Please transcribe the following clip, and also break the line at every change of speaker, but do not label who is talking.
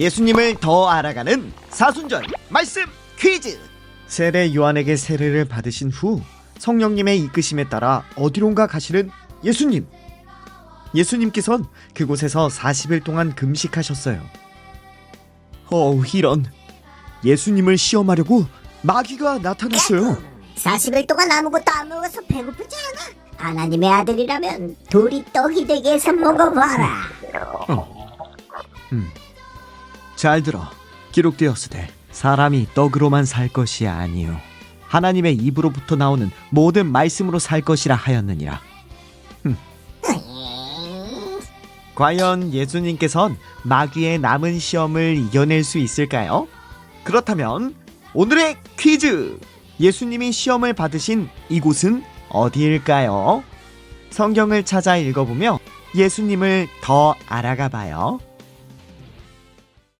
예수님을 더 알아가는 사순절 말씀 퀴즈. 세례 요한에게 세례를 받으신 후 성령님의 이끄심에 따라 어디론가 가시는 예수님. 예수님께선 그곳에서 40일 동안 금식하셨어요. 어우, 이런. 예수님을 시험하려고 마귀가 나타났어요.
40일 동안 아무것도 안 먹어서 배고프지 않아? 하나님의 아들이라면 둘이 떡이 되게 해서 먹어봐라.
잘 들어. 기록되었으되 사람이 떡으로만 살 것이 아니요 하나님의 입으로부터 나오는 모든 말씀으로 살 것이라 하였느니라. 흠. 과연 예수님께선 마귀의 남은 시험을 이겨낼 수 있을까요? 그렇다면 오늘의 퀴즈! 예수님이 시험을 받으신 이곳은 어디일까요? 성경을 찾아 읽어보며 예수님을 더 알아가 봐요.